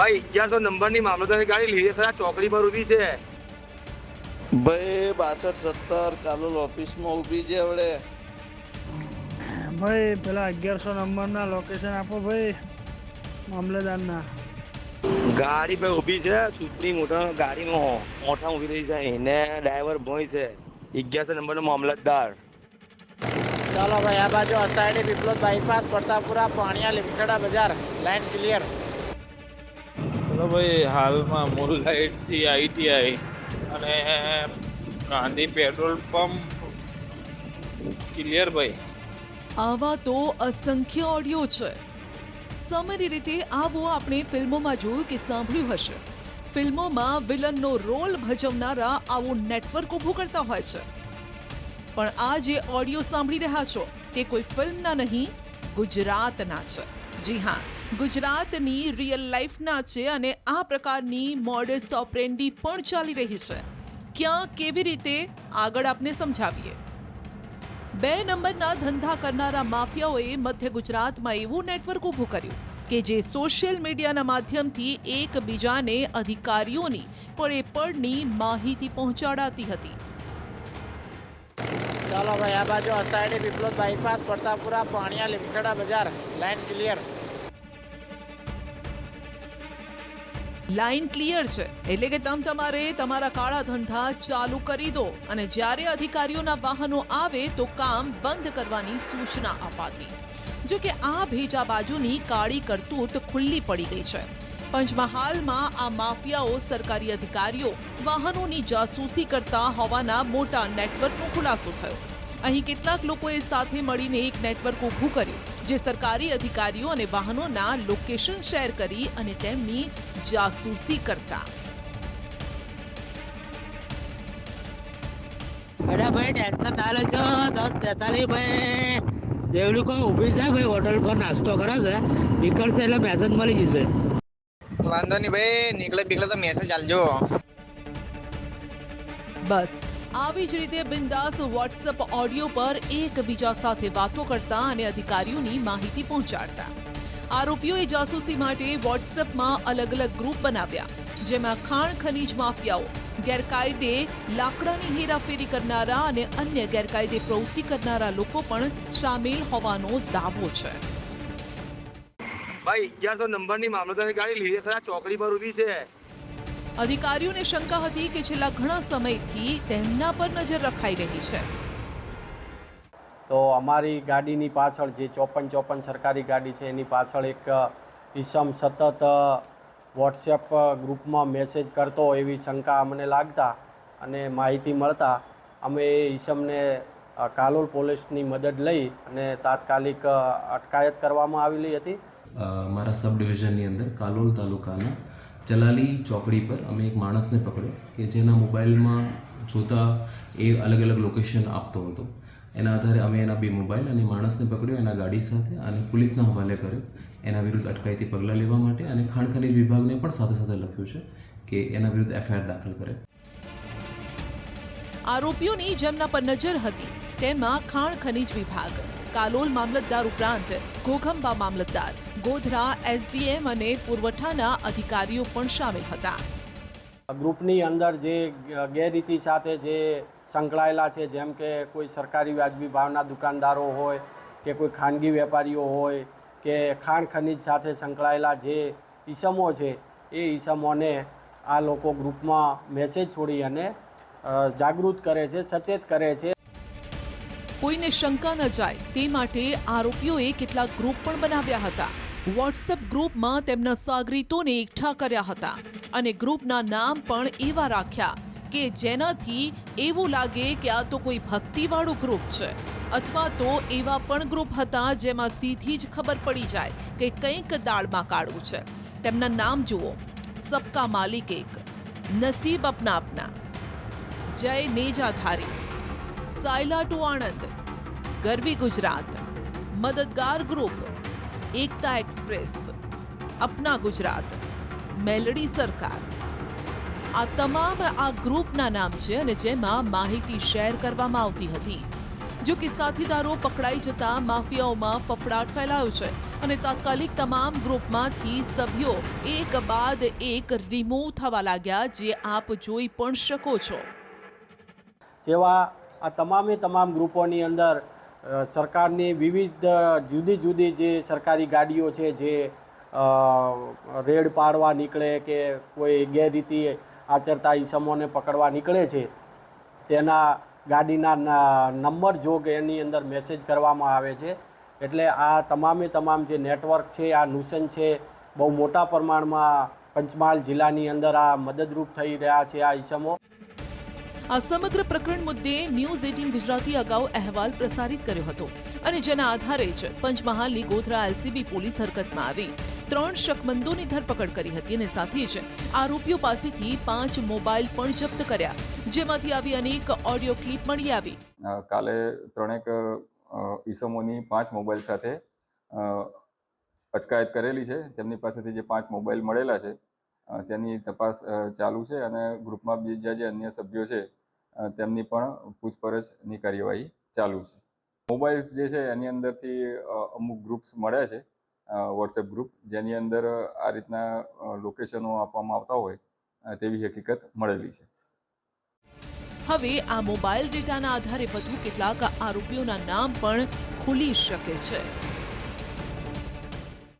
ભાઈ અગિયારસો નંબરની મામલતદારની ગાડી લીધે થયા ચોકડી પર ઊભી છે. ભાઈ બાસઠ સત્તર કાલોલ ઓફિસમાં ઊભી છે હવે ભાઈ પેલા અગિયારસો નંબરના લોકેશન આપો ભાઈ મામલતદારના. ગાડી ભાઈ ઊભી છે સુપરી મોટર ગાડીમાં મોટા ઊભી રહી છે એને ડ્રાઈવર ભોય છે અગિયારસો નંબરનો મામલતદાર. ચાલો ભાઈ આ બાજુ અસાયડી પીપલોદ બાયપાસ પ્રતાપપુરા પાણિયા લીમખેડા બજાર લાઈન ક્લિયર. ભાઈ, હાલમાં મુરલાઇટથી આઈટીઆઈ અને ગાંધી પેટ્રોલ પંપ. ક્લિયર ભાઈ? આવા તો અસંખ્ય ઓડિયો છે. સમરી રીતે આવો આપણે ફિલ્મોમાં જોયું કે સાંભળ્યું હશે. ફિલ્મોમાં વિલનનો રોલ ભજવનારા આવું નેટવર્ક ઊભું કરતા હોય છે. પણ આ જે ઓડિયો સાંભળી રહ્યા છો, તે કોઈ ફિલ્મના નહીં, ગુજરાતના છે. જી હા. ગુજરાતની રિયલ લાઈફના છે અને આ પ્રકારની મોડસ ઓપરેન્ડી પણ ચાલી રહી છે. ક્યાં કેવી રીતે આગળ આપને સમજાવીએ? બે નંબરના ધંધા કરનારા માફિયાઓએ મધ્ય ગુજરાતમાં એવું નેટવર્ક ઊભું કર્યું કે જે સોશિયલ મીડિયાના માધ્યમથી એકબીજાને અધિકારીઓની પડે પડની માહિતી પહોંચાડાતી હતી. ચાલો ભાઈ, આ બાજુ અસાયડી બિપ્લોદ બાયપાસ પડતાપુરા, પાણિયા, લીમખેડા બજાર. લેન્ડ ક્લિયર લાઈન ક્લિયર છે. એટલે કે તમ તમારે તમારા કાળા ધંધા ચાલુ કરી દો અને જ્યારે અધિકારીઓના વાહનો આવે તો કામ બંધ કરવાની સૂચના અપાતી. જો કે આ ભેજા બાજુની કાળી કરતૂત ખુલ્લી પડી ગઈ છે. પંચમહાલમાં આ માફિયાઓ, સરકારી અધિકારીઓ વાહનોની જાસૂસી કરતા હોવાના મોટા નેટવર્કનો ખુલાસો થયો. અહીં કેટલાક લોકોએ સાથે મળીને એક નેટવર્ક ઊભું કર્યું. જે સરકારી અધિકારીઓ અને વાહનોના લોકેશન શેર કરી અને તેમની જાસૂસી કરતા. અરે ભાઈ ટેન્શન ના લેજો દસ તેતાલીસ ભાઈ. દેવડી કોઈ ઊભી છે ભાઈ? હોટલ પર નાસ્તો કરે છે. નીકળશે એટલે મેસેજ મળી જશે. વાંધો નહીં ભાઈ. નીકળે બીકળે તો મેસેજ આલજો બસ. આવી જ રીતે બિંદાસ વોટ્સઅપ ઓડિયો પર એકબીજા સાથે વાતો કરતા અને અધિકારીઓની માહિતી પહોંચાડતા. આરોપીઓએ જાસૂસી માટે વોટ્સએપમાં અલગ અલગ ગ્રુપ બનાવ્યા, જેમાં ખાણ ખનીજ માફિયાઓ, ગેરકાયદે લાકડાની હેરાફેરી કરનારા અને અન્ય ગેરકાયદે પ્રવૃત્તિ કરનારા લોકો પણ સામેલ હોવાનો દાવો છે. ભાઈ અગિયારસો નંબરની મામલતદારની ગાડી લીધે ચોકડી પર ઊભી છે. અધિકારીઓને શંકા હતી કે છેલ્લા ઘણા સમયથી તેમના પર નજર રખાઈ રહી છે. તો અમારી ગાડીની પાછળ જે ચોપન ચોપન સરકારી ગાડી છે એની પાછળ એક ઈસમ સતત વોટ્સએપ ગ્રુપમાં મેસેજ કરતો એવી શંકા અમને લાગતા અને માહિતી મળતા અમે એ ઈસમને કાલોલ પોલીસની મદદ લઈ અને તાત્કાલિક અટકાયત કરવામાં આવેલી હતી. મારા સબ ડિવિઝનની અંદર કાલોલ તાલુકાના ચલાલી ચોકડી પર અમે એક માણસને પકડ્યો કે જેના મોબાઈલમાં જોતા એ અલગ અલગ લોકેશન આપતો હતો. એના આધારે અમે એના બે મોબાઈલ અને માણસને પકડ્યો એના ગાડી સાથે અને પોલીસના હવાલે કર્યો. એના વિરુદ્ધ અટકાયતી પગલાં લેવા માટે અને ખાણ ખનીજ વિભાગને પણ સાથે સાથે લખ્યું છે કે એના વિરુદ્ધ એફઆઈઆર દાખલ કરે. આરોપીઓની જેમના પર નજર હતી, તેમાં ખાણ ખનીજ વિભાગ, કાલોલ મામલતદાર ઉપરાંત ઘોઘંબા મામલતદાર. ગોધરા એસડીએમ અને પુરવઠાના અધિકારીઓ પણ સામેલ હતા. ગ્રુપની અંદર જે ગેરરીતિ સાથે જે સંકળાયેલા છે જેમ કે કોઈ સરકારી વાજબી ભાવના દુકાનદારો હોય કે કોઈ ખાનગી વેપારીઓ હોય કે ખાણ ખનીજ સાથે સંકળાયેલા જે ઈસમો છે એ ઈસમોને આ લોકો ગ્રુપમાં મેસેજ છોડી અને જાગૃત કરે છે સચેત કરે છે. કોઈને શંકા ન જાય તે માટે આરોપીઓએ કેટલાક ગ્રુપ પણ બનાવ્યા હતા. વોટ્સએપ ગ્રુપમાં તેમના સાગરીતોને એકઠા કર્યા હતા અને ગ્રુપના નામ પણ એવા રાખ્યા કે જેનાથી એવું લાગે કે આ તો કોઈ ભક્તિવાળું ગ્રુપ છે અથવા તો એવા પણ ગ્રુપ હતા જેમાં સીધી જ ખબર પડી જાય કે કંઈક દાળમાં કાળું છે. તેમના નામ જુઓ. સબકા માલિક એક. નસીબ અપના અપના જય નેજાધારી. સાયલા ટુ આણંદ. ગરવી ગુજરાત. મદદગાર ગ્રુપ. એકતા એક્સપ્રેસ, અપના ગુજરાત, મેલડી સરકાર. આ તમામ આ ગ્રુપના નામ છે અને જેમાં માહિતી શેર કરવામાં આવતી હતી. જો કે સાથીદારો પકડાઈ જતા માફિયાઓમાં ફફડાટ ફેલાયો છે અને તાત્કાલિક તમામ ગ્રુપમાંથી સભ્યો એક બાદ એક રિમૂવ થવા લાગ્યા જે આપ જોઈ પણ શકો છો. જેવા આ તમામે તમામ ગ્રુપોની અંદર સરકારની વિવિધ જુદી જુદી જે સરકારી ગાડીઓ છે, જે રેડ પાડવા નીકળે કે કોઈ ગેરરીતિ આચરતા ઈસમોને પકડવા નીકળે છે, તેના ગાડીના નંબર જોગ એની અંદર મેસેજ કરવામાં આવે છે. એટલે આ તમામે તમામ જે નેટવર્ક છે, આ નુસન છે, બહુ મોટા પ્રમાણમાં પંચમહાલ જિલ્લાની અંદર આ મદદરૂપ થઈ રહ્યા છે આ ઈસમો. આ સમગ્ર પ્રકરણ મુદ્દે ન્યૂઝ એટીન ગુજરાતી અગાઉ અહેવાલ પ્રસારિત કર્યો હતો અને જેના આધારે જ પંચમહાલની ગોધરા એલસીબી પોલીસ હરકતમાં આવી. ત્રણ શકમંદોની ધરપકડ કરી હતી અને સાથે જ આરોપીઓ પાસેથી પાંચ મોબાઈલ પણ જપ્ત કર્યા. જેમાંથી આવી અનેક ઓડિયો ક્લિપ મળી આવી. કાલે ત્રણેક ઈસમોની પાંચ મોબાઈલ સાથે અટકાયત કરેલી છે. તેમની પાસેથી જે પાંચ મોબાઈલ મળેલા છે તેની તપાસ ચાલુ છે અને ગ્રુપમાં બીજા જે અન્ય સભ્યો છે તેમની પણ પૂછપરછની કાર્યવાહી ચાલુ છે. મોબાઈલ્સ જે છે, એની અંદરથી અમુક ગ્રુપ્સ મળ્યા છે વોટ્સએપ ગ્રુપ જેની અંદર આ રીતના લોકેશનો આપવામાં આવતા હોય તેવી હકીકત મળેલી છે. હવે આ મોબાઈલ ડેટાના આધારે વધુ કેટલાક આરોપીઓના નામ પણ ખુલી શકે છે.